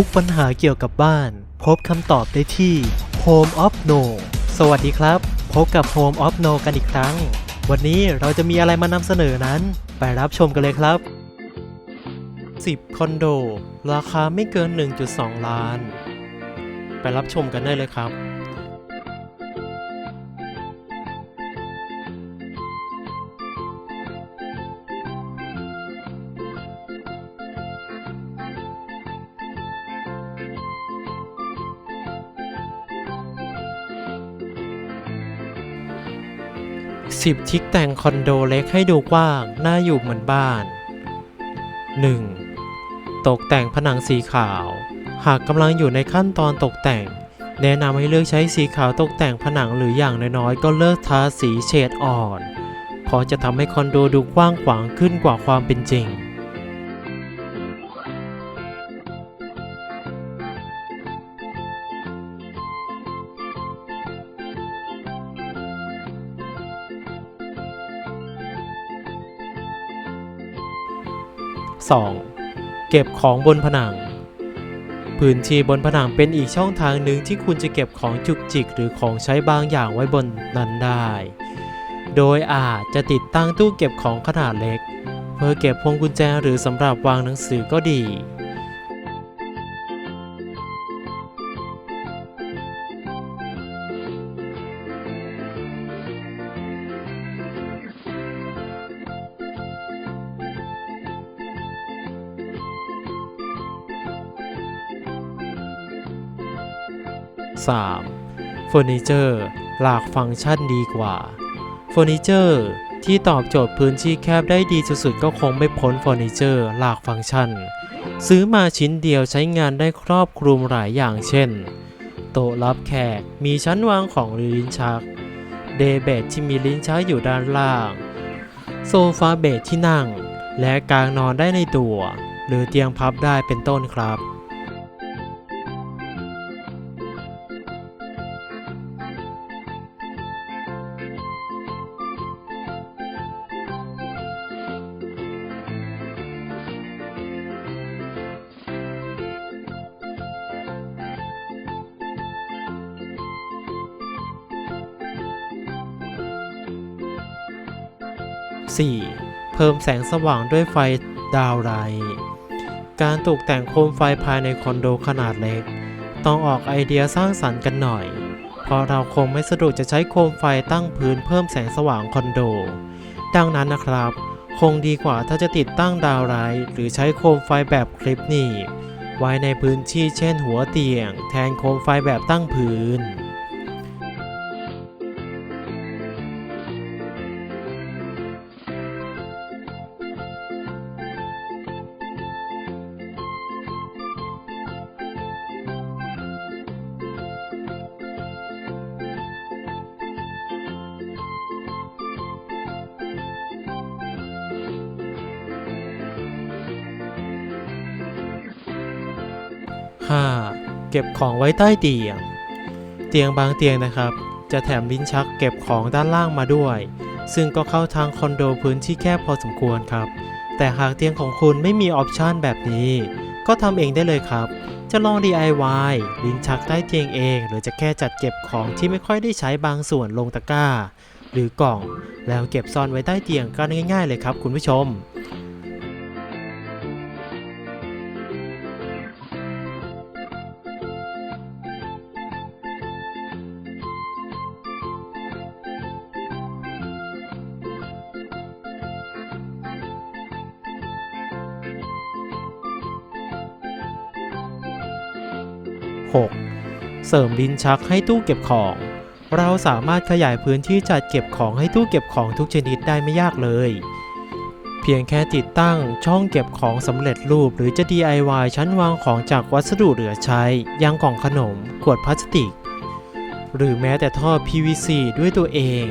ทุกปัญหาเกี่ยวกับบ้าน พบคำตอบได้ที่ Home of No สวัสดีครับ พบกับ Home of No กันอีกครั้ง วันนี้เราจะมีอะไรมานำเสนอนั้น ไปรับชมกันเลยครับ 10 คอนโด ราคาไม่เกิน 1.2 ล้าน ไปรับชมกันได้เลยครับ 10 ทิกแต่งคอนโดเล็กให้ดูกว้าง น่าอยู่เหมือนบ้าน 1. ตกแต่งผนังสีขาว หากกำลังอยู่ในขั้นตอนตกแต่ง แนะนำให้เลือกใช้สีขาวตกแต่งผนังหรืออย่างน้อยๆ ก็เลิกทาสีเฉดอ่อน เพราะจะทำให้คอนโดดูกว้างขวางขึ้นกว่าความเป็นจริง 2. เก็บของบนผนัง พื้นที่บนผนังเป็นอีกช่องทางหนึ่งที่คุณจะเก็บของจุกจิกหรือของใช้บางอย่างไว้บนนั้นได้ โดยอาจจะติดตั้งตู้เก็บของขนาดเล็ก เพื่อเก็บพวงกุญแจหรือสำหรับวางหนังสือก็ดี 3. เฟอร์นิเจอร์หลากฟังก์ชันดีกว่า เฟอร์นิเจอร์ที่ตอบโจทย์พื้นที่แคบได้ดีสุดๆก็คงไม่พ้นเฟอร์นิเจอร์หลากฟังก์ชัน ซื้อมาชิ้นเดียวใช้งานได้ครอบคลุมหลายอย่างเช่น โต๊ะรับแขกมีชั้นวางของหรือลิ้นชัก เดย์เบดที่มีลิ้นชักอยู่ด้านล่าง โซฟาเบดที่นั่ง และกางนอนได้ในตัว หรือเตียงพับได้เป็นต้นครับ 4. เพิ่มแสงสว่างด้วยไฟดาวไลท์การตกแต่งโคมไฟภายในคอนโดขนาดเล็ก ต้องออกไอเดียสร้างสรรค์กันหน่อย เพราะเราคงไม่สะดวกจะใช้โคมไฟตั้งพื้นเพิ่มแสงสว่างคอนโด ดังนั้นนะครับ คงดีกว่าถ้าจะติดตั้งดาวไลท์หรือใช้โคมไฟแบบคลิปหนีบไว้ในพื้นที่เช่นหัวเตียง แทนโคมไฟแบบตั้งพื้น 5. เก็บของไว้ใต้เตียง เตียงบางเตียงนะครับ จะแถมลิ้นชักเก็บของด้านล่างมาด้วย ซึ่งก็เข้าทางคอนโดพื้นที่แคบพอสมควรครับ แต่หากเตียงของคุณไม่มีออปชันแบบนี้ ก็ทำเองได้เลยครับ จะลอง DIY ลิ้นชักใต้เตียงเอง หรือจะแค่จัดเก็บของที่ไม่ค่อยได้ใช้บางส่วนลงตะกร้า หรือกล่อง แล้วเก็บซ่อนไว้ใต้เตียงก็ง่าย ๆ เลยครับ คุณผู้ชม 6. เสริมลิ้นชักให้ตู้เก็บของ เราสามารถขยายพื้นที่จัดเก็บของให้ตู้เก็บของทุกชนิดได้ไม่ยากเลย เพียงแค่ติดตั้งช่องเก็บของสำเร็จรูปหรือจะ DIY ชั้นวางของจากวัสดุเหลือใช้อยังกล่องขนม ขวดพลาสติก หรือแม้แต่ท่อ PVC ด้วยตัวเอง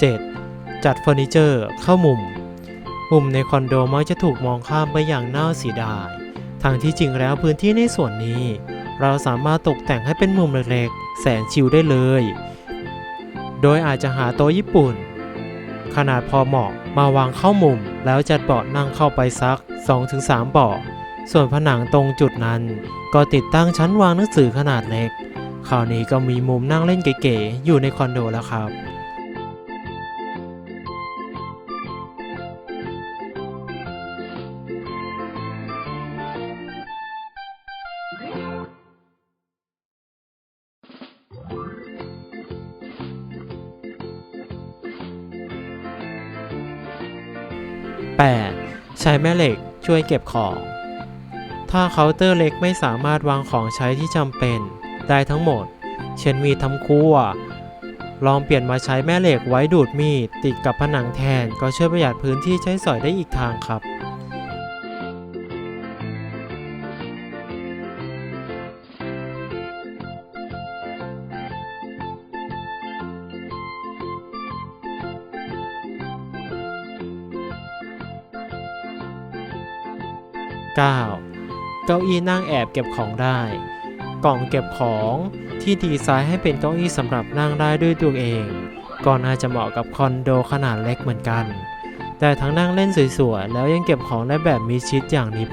7. จัดเฟอร์นิเจอร์ เข้ามุม มุมในคอนโดมักจะถูกมองข้ามไปอย่างน่าเสียดายทางที่จริงแล้วพื้นที่ในส่วนนี้ เราสามารถตกแต่งให้เป็นมุมเล็กๆ แสนชิลได้เลย โดยอาจจะหาโต๊ะญี่ปุ่น ขนาดพอเหมาะมาวางเข้ามุม แล้วจัดเบาะนั่งเข้าไปสัก 2-3 เบาะส่วนผนังตรงจุดนั้น ก็ติดตั้งชั้นวางหนังสือขนาดเล็ก คราวนี้ก็มีมุมนั่งเล่นเก๋ๆอยู่ในคอนโดแล้วครับ 8. ใช้แม่เหล็กช่วยเก็บของ ถ้าเคาน์เตอร์เล็กไม่สามารถวางของใช้ที่จำเป็น ได้ทั้งหมด เช่นมีดทำครัว ลองเปลี่ยนมาใช้แม่เหล็กไว้ดูดมีดติดกับผนังแทน ก็ช่วยประหยัดพื้นที่ใช้สอยได้อีกทางครับ 9. เก้าอี้นั่งแอบเก็บของได้ กล่องเก็บของที่ดีไซน์ให้เป็นเก้าอี้สำหรับนั่งได้ด้วยตัวเอง ก็น่าจะเหมาะกับคอนโดขนาดเล็กเหมือนกัน แต่ทั้งนั่งเล่นสวยๆ แล้วยังเก็บของได้แบบมีชิดอย่างนิบ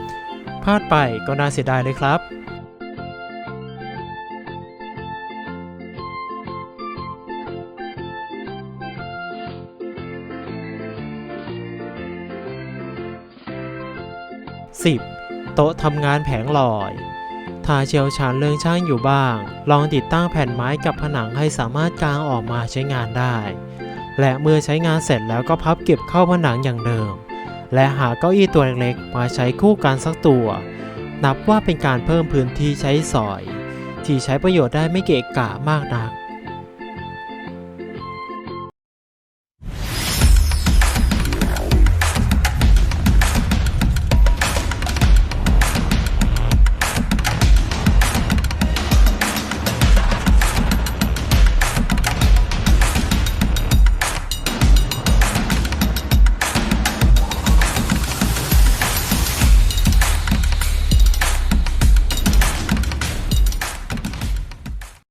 พลาดไปก็น่าเสียดายเลยครับ 10. โต๊ะทำงานแผงลอย ถ้าเชี่ยวชาญเรื่องช่างอยู่บ้าง ลองติดตั้งแผ่นไม้กับผนังให้สามารถกางออกมาใช้งานได้ และเมื่อใช้งานเสร็จแล้วก็พับเก็บเข้าผนังอย่างเดิม และหาเก้าอี้ตัวเล็กๆมาใช้คู่กันสักตัว นับว่าเป็นการเพิ่มพื้นที่ใช้สอย ที่ใช้ประโยชน์ได้ไม่เกะกะมากนัก